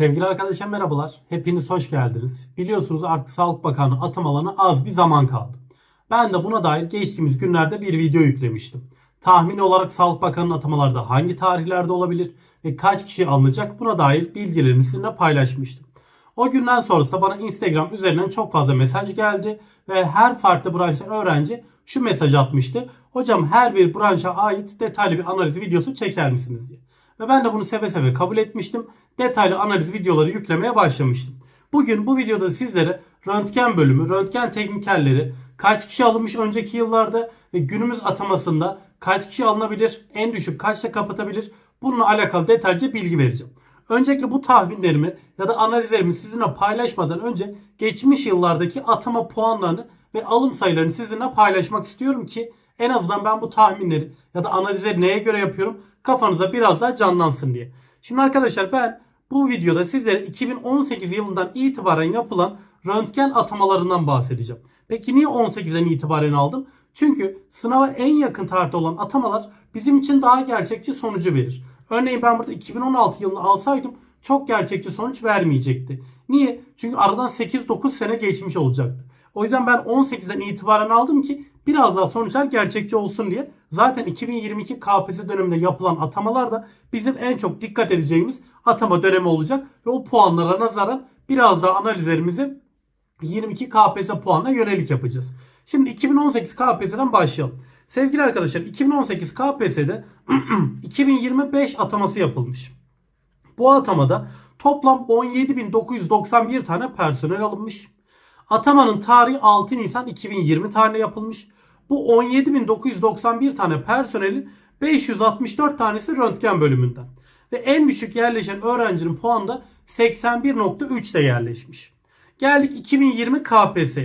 Sevgili arkadaşlar merhabalar. Hepiniz hoş geldiniz. Biliyorsunuz artık Sağlık Bakanı atamalarına az bir zaman kaldı. Ben de buna dair geçtiğimiz günlerde bir video yüklemiştim. Tahmini olarak Sağlık Bakanı'nın atamaları da hangi tarihlerde olabilir ve kaç kişi alınacak buna dair bilgilerimi sizinle paylaşmıştım. O günden sonrası bana Instagram üzerinden çok fazla mesaj geldi ve her farklı branştan öğrenci şu mesaj atmıştı. Hocam her bir branşa ait detaylı bir analiz videosu çeker misiniz diye. Ve ben de bunu seve seve kabul etmiştim. Detaylı analiz videoları yüklemeye başlamıştım. Bugün bu videoda sizlere röntgen bölümü, röntgen teknikerleri, kaç kişi alınmış önceki yıllarda ve günümüz atamasında kaç kişi alınabilir, en düşük kaçta kapatabilir bununla alakalı detaylıca bilgi vereceğim. Öncelikle bu tahminlerimi ya da analizlerimi sizinle paylaşmadan önce geçmiş yıllardaki atama puanlarını ve alım sayılarını sizinle paylaşmak istiyorum ki en azından ben bu tahminleri ya da analizleri neye göre yapıyorum kafanıza biraz daha canlansın diye. Şimdi arkadaşlar ben bu videoda sizlere 2018 yılından itibaren yapılan röntgen atamalarından bahsedeceğim. Peki niye 18'den itibaren aldım? Çünkü sınava en yakın tarihte olan atamalar bizim için daha gerçekçi sonucu verir. Örneğin ben burada 2016 yılını alsaydım çok gerçekçi sonuç vermeyecekti. Niye? Çünkü aradan 8-9 sene geçmiş olacaktı. O yüzden ben 18'den itibaren aldım ki biraz daha sonuçlar gerçekçi olsun diye. Zaten 2022 KPSS döneminde yapılan atamalar da bizim en çok dikkat edeceğimiz atama dönemi olacak. Ve o puanlara nazaran biraz daha analizlerimizi 22 KPSS puanına yönelik yapacağız. Şimdi 2018 KPSS'den başlayalım. Sevgili arkadaşlar 2018 KPSS'de 2025 ataması yapılmış. Bu atamada toplam 17.991 tane personel alınmış. Atamanın tarihi 6 Nisan 2020 tarihinde yapılmış. Bu 17.991 tane personelin 564 tanesi röntgen bölümünden. Ve en düşük yerleşen öğrencinin puanı da 81.3'te yerleşmiş. Geldik 2020 KPSS.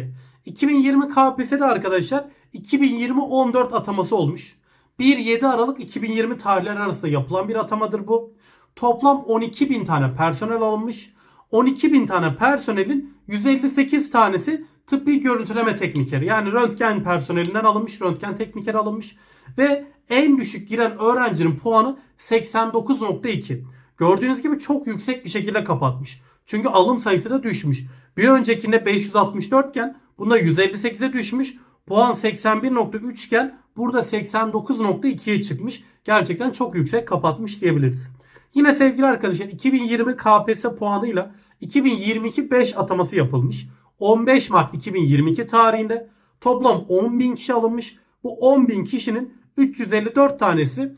2020 KPSS'de arkadaşlar 2020 14 ataması olmuş. 1-7 Aralık 2020 tarihleri arasında yapılan bir atamadır bu. Toplam 12 bin tane personel alınmış. 12 bin tane personelin 158 tanesi tıbbi görüntüleme teknikeri. Yani röntgen personelinden alınmış, röntgen teknikeri alınmış. Ve en düşük giren öğrencinin puanı 89.2. Gördüğünüz gibi çok yüksek bir şekilde kapatmış. Çünkü alım sayısı da düşmüş. Bir öncekinde 564 iken bunda 158'e düşmüş. Puan 81.3 iken burada 89.2'ye çıkmış. Gerçekten çok yüksek kapatmış diyebiliriz. Yine sevgili arkadaşlar 2020 KPSS puanıyla 2022 5 ataması yapılmış. 15 Mart 2022 tarihinde toplam 10.000 kişi alınmış. Bu 10.000 kişinin 354 tanesi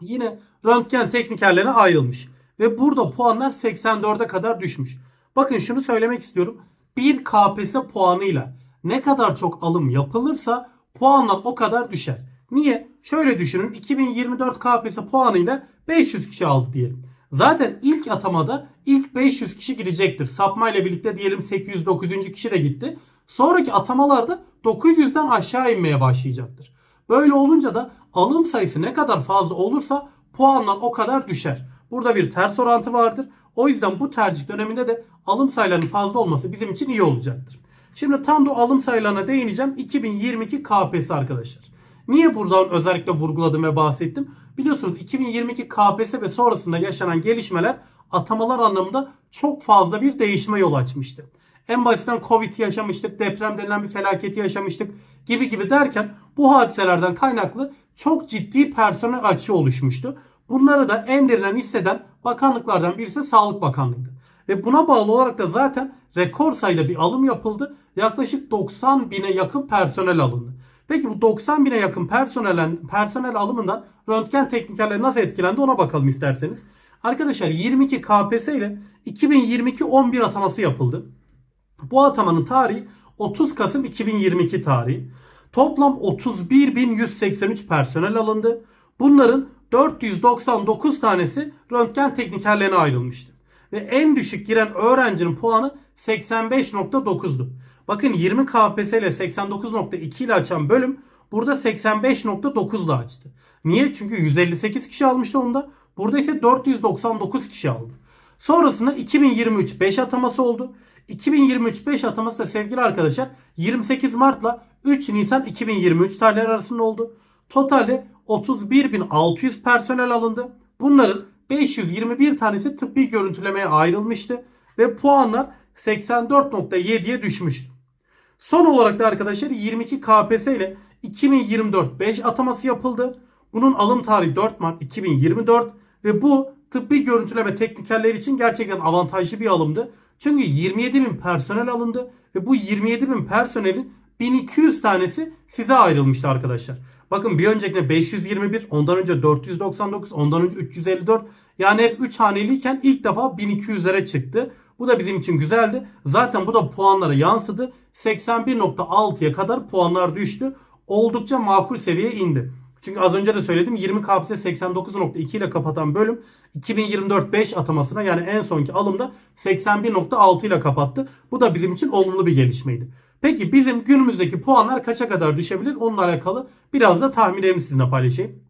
yine röntgen teknikerlerine ayrılmış. Ve burada puanlar 84'e kadar düşmüş. Bakın şunu söylemek istiyorum. Bir KPSS puanıyla ne kadar çok alım yapılırsa puanlar o kadar düşer. Niye? Şöyle düşünün 2024 KPSS puanıyla 500 kişi aldı diyelim. Zaten ilk atamada ilk 500 kişi gidecektir. Sapma ile birlikte diyelim 800-900. kişi de gitti. Sonraki atamalarda 900'den aşağı inmeye başlayacaktır. Böyle olunca da alım sayısı ne kadar fazla olursa puanlar o kadar düşer. Burada bir ters orantı vardır. O yüzden bu tercih döneminde de alım sayılarının fazla olması bizim için iyi olacaktır. Şimdi tam da alım sayılarına değineceğim. 2022 KPSS arkadaşlar. Niye buradan özellikle vurguladım ve bahsettim? Biliyorsunuz 2022 KPSS ve sonrasında yaşanan gelişmeler atamalar anlamında çok fazla bir değişime yol açmıştı. En basitten Covid yaşamıştık, deprem denilen bir felaketi yaşamıştık gibi gibi derken bu hadiselerden kaynaklı çok ciddi personel açığı oluşmuştu. Bunları da en derinden hisseden bakanlıklardan birisi Sağlık Bakanlığı'ydı. Ve buna bağlı olarak da zaten rekor sayıda bir alım yapıldı. Yaklaşık 90 bine yakın personel alındı. Peki bu 90 bine yakın personel, personel alımından röntgen teknikerleri nasıl etkilendi ona bakalım isterseniz. Arkadaşlar 22 KPSS ile 2022 11 ataması yapıldı. Bu atamanın tarihi 30 Kasım 2022 tarihi. Toplam 31.183 personel alındı. Bunların 499 tanesi röntgen teknikerlerine ayrılmıştı. Ve en düşük giren öğrencinin puanı 85.9'du. Bakın 20 KPSS ile 89.2 ile açan bölüm burada 85.9 ile açtı. Niye? Çünkü 158 kişi almıştı onda. Burada ise 499 kişi aldı. Sonrasında 2023 5 ataması oldu. 2023 5 ataması da sevgili arkadaşlar 28 Mart'la 3 Nisan 2023 tarihleri arasında oldu. Totalde 31.600 personel alındı. Bunların 521 tanesi tıbbi görüntülemeye ayrılmıştı ve puanlar 84.7'ye düşmüştü. Son olarak da arkadaşlar 22 KPSS ile 2024 5 ataması yapıldı. Bunun alım tarihi 4 Mart 2024 ve bu tıbbi görüntüleme teknikerleri için gerçekten avantajlı bir alımdı. Çünkü 27 bin personel alındı ve bu 27 bin personelin 1200 tanesi size ayrılmıştı arkadaşlar. Bakın bir öncekine 521, ondan önce 499, ondan önce 354. Yani hep 3 haneliyken ilk defa 1200'lere çıktı. Bu da bizim için güzeldi. Zaten bu da puanlara yansıdı. 81.6'ya kadar puanlar düştü. Oldukça makul seviyeye indi. Çünkü az önce de söyledim 20 KPSS 89.2 ile kapatan bölüm 2024 5 atamasına yani en sonki alımda 81.6 ile kapattı. Bu da bizim için olumlu bir gelişmeydi. Peki bizim günümüzdeki puanlar kaça kadar düşebilir? Onunla alakalı biraz da tahminlerimi sizinle paylaşayım.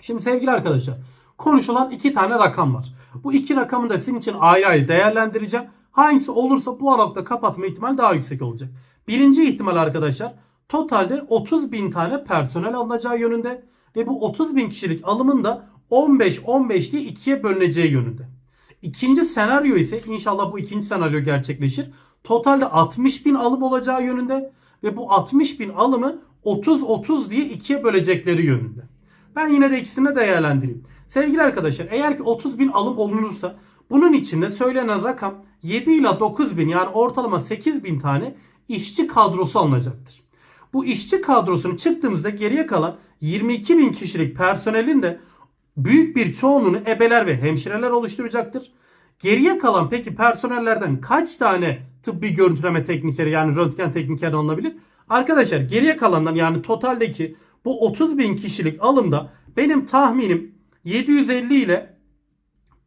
Şimdi sevgili arkadaşlar konuşulan iki tane rakam var. Bu iki rakamı da sizin için ayrı ayrı değerlendireceğim. Hangisi olursa bu aralıkta kapatma ihtimali daha yüksek olacak. Birinci ihtimal arkadaşlar totalde 30 bin tane personel alınacağı yönünde ve bu 30 bin kişilik alımın da 15-15 diye ikiye bölüneceği yönünde. İkinci senaryo ise inşallah bu ikinci senaryo gerçekleşir. Totalde 60 bin alım olacağı yönünde ve bu 60 bin alımı 30-30 diye ikiye bölecekleri yönünde. Ben yine de ikisini de değerlendireyim. Sevgili arkadaşlar eğer ki 30 bin alım olunursa bunun içinde söylenen rakam 7 ile 9 bin yani ortalama 8 bin tane işçi kadrosu alınacaktır. Bu işçi kadrosunu çıktığımızda geriye kalan 22 bin kişilik personelin de büyük bir çoğunluğunu ebeler ve hemşireler oluşturacaktır. Geriye kalan peki personellerden kaç tane tıbbi görüntüleme teknikeri yani röntgen teknikeri alınabilir? Arkadaşlar geriye kalandan yani totaldeki bu 30 bin kişilik alımda benim tahminim 750 ile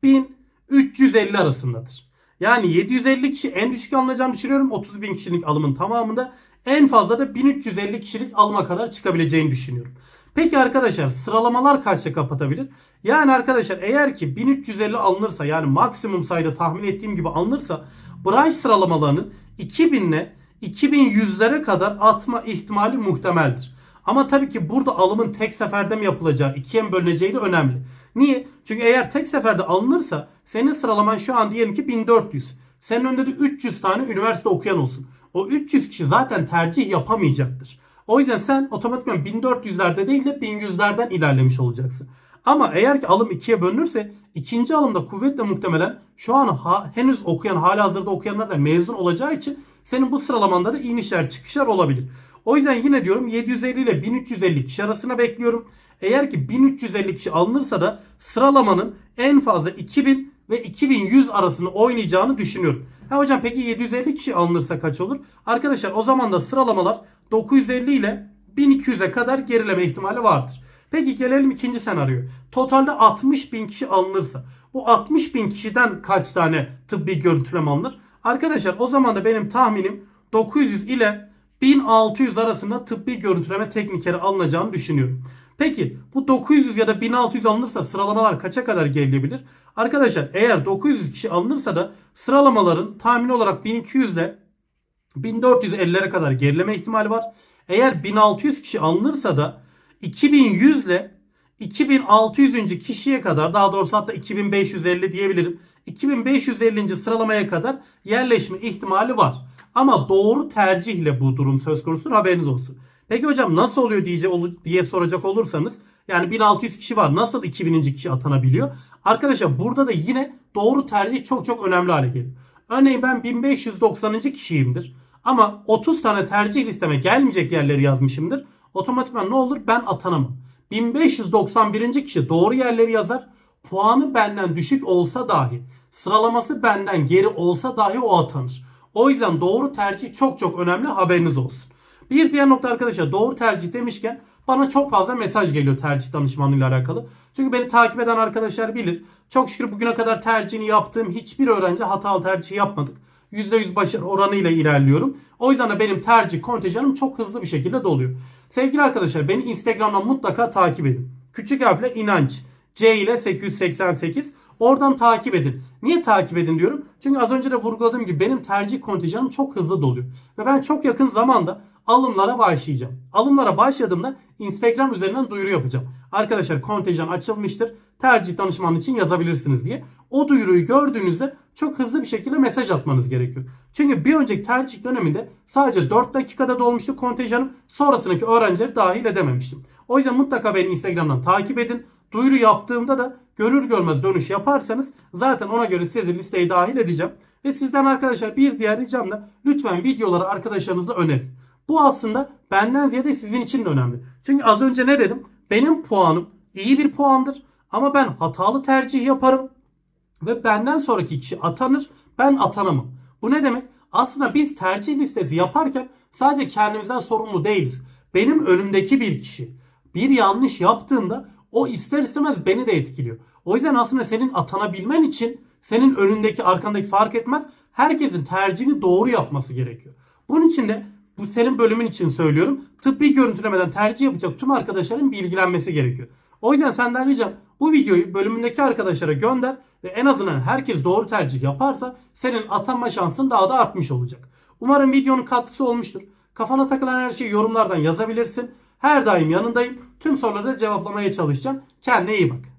1350 arasındadır. Yani 750 kişi en düşük alınacağını düşünüyorum. 30 bin kişilik alımın tamamında. En fazla da 1350 kişilik alıma kadar çıkabileceğini düşünüyorum. Peki arkadaşlar sıralamalar kaçta kapatabilir? Yani arkadaşlar eğer ki 1350 alınırsa yani maksimum sayıda tahmin ettiğim gibi alınırsa branş sıralamalarının 2000 ile 2100'lere kadar atma ihtimali muhtemeldir. Ama tabii ki burada alımın tek seferde mi yapılacağı, ikiye mi bölüneceği de önemli. Niye? Çünkü eğer tek seferde alınırsa senin sıralaman şu an diyelim ki 1400. Senin önünde de 300 tane üniversite okuyan olsun. O 300 kişi zaten tercih yapamayacaktır. O yüzden sen otomatikman 1400'lerde değil de 1100'lerden ilerlemiş olacaksın. Ama eğer ki alım ikiye bölünürse ikinci alımda kuvvetle muhtemelen şu an ha, henüz okuyan hala hazırda okuyanlar da mezun olacağı için senin bu sıralamanda da inişler çıkışlar olabilir. O yüzden yine diyorum 750 ile 1350 kişi arasına bekliyorum. Eğer ki 1350 kişi alınırsa da sıralamanın en fazla 2000 ve 2100 arasını oynayacağını düşünüyorum. Ha hocam peki 750 kişi alınırsa kaç olur? Arkadaşlar o zaman da sıralamalar 950 ile 1200'e kadar gerileme ihtimali vardır. Peki gelelim ikinci senaryo. Totalde 60 bin kişi alınırsa bu 60 bin kişiden kaç tane tıbbi görüntüleme alınır? Arkadaşlar o zaman da benim tahminim 900 ile 1600 arasında tıbbi görüntüleme teknikeri alınacağını düşünüyorum. Peki bu 900 ya da 1600 alınırsa sıralamalar kaça kadar gerilebilir? Arkadaşlar eğer 900 kişi alınırsa da sıralamaların tahmin olarak 1200 ile 1450'lere kadar gerileme ihtimali var. Eğer 1600 kişi alınırsa da 2100 ile 2600. kişiye kadar daha doğrusu hatta 2550 diyebilirim. 2550. sıralamaya kadar yerleşme ihtimali var. Ama doğru tercihle bu durum söz konusu haberiniz olsun. Peki hocam nasıl oluyor diye, diye soracak olursanız yani 1600 kişi var. Nasıl 2000. kişi atanabiliyor? Arkadaşlar burada da yine doğru tercih çok çok önemli hale geliyor. Örneğin ben 1590. kişiyimdir. Ama 30 tane tercih listeme gelmeyecek yerleri yazmışımdır. Otomatikman ne olur? Ben atanamam. 1591. kişi doğru yerleri yazar. Puanı benden düşük olsa dahi, sıralaması benden geri olsa dahi o atanır. O yüzden doğru tercih çok çok önemli haberiniz olsun. Bir diğer nokta arkadaşlar doğru tercih demişken bana çok fazla mesaj geliyor tercih danışmanlığıyla alakalı. Çünkü beni takip eden arkadaşlar bilir. Çok şükür bugüne kadar tercihini yaptığım hiçbir öğrenci hatalı tercih yapmadık. %100 başarı oranıyla ilerliyorum. O yüzden de benim tercih kontenjanım çok hızlı bir şekilde doluyor. Sevgili arkadaşlar beni Instagram'dan mutlaka takip edin. Küçük harfle inanç. C ile 888. Oradan takip edin. Niye takip edin diyorum? Çünkü az önce de vurguladığım gibi benim tercih kontenjanım çok hızlı doluyor. Ve ben çok yakın zamanda alımlara başlayacağım. Alımlara başladığımda Instagram üzerinden duyuru yapacağım. Arkadaşlar kontenjan açılmıştır. tercih danışmanı için yazabilirsiniz diye. O duyuruyu gördüğünüzde çok hızlı bir şekilde mesaj atmanız gerekiyor. Çünkü bir önceki tercih döneminde sadece 4 dakikada dolmuştu kontenjanım. Sonrasındaki öğrencileri dahil edememiştim. O yüzden mutlaka beni Instagram'dan takip edin. Duyuru yaptığımda da görür görmez dönüş yaparsanız zaten ona göre size de listeye dahil edeceğim. Ve sizden arkadaşlar bir diğer ricam da lütfen videoları arkadaşlarınızla önerin. Bu aslında benden ziyade sizin için de önemli. Çünkü az önce ne dedim? Benim puanım iyi bir puandır ama ben hatalı tercih yaparım ve benden sonraki kişi atanır, ben atanamam. Bu ne demek? Aslında biz tercih listesi yaparken sadece kendimizden sorumlu değiliz. Benim önümdeki bir kişi bir yanlış yaptığında o ister istemez beni de etkiliyor. O yüzden aslında senin atanabilmen için senin önündeki arkandaki fark etmez. Herkesin tercihini doğru yapması gerekiyor. Bunun için de bu senin bölümün için söylüyorum. Tıbbi görüntülemeden tercih yapacak tüm arkadaşların bilgilenmesi gerekiyor. O yüzden senden ricam bu videoyu bölümündeki arkadaşlara gönder ve en azından herkes doğru tercih yaparsa senin atanma şansın daha da artmış olacak. Umarım videonun katkısı olmuştur. Kafana takılan her şeyi yorumlardan yazabilirsin. Her daim yanındayım. Tüm soruları da cevaplamaya çalışacağım. Kendine iyi bak.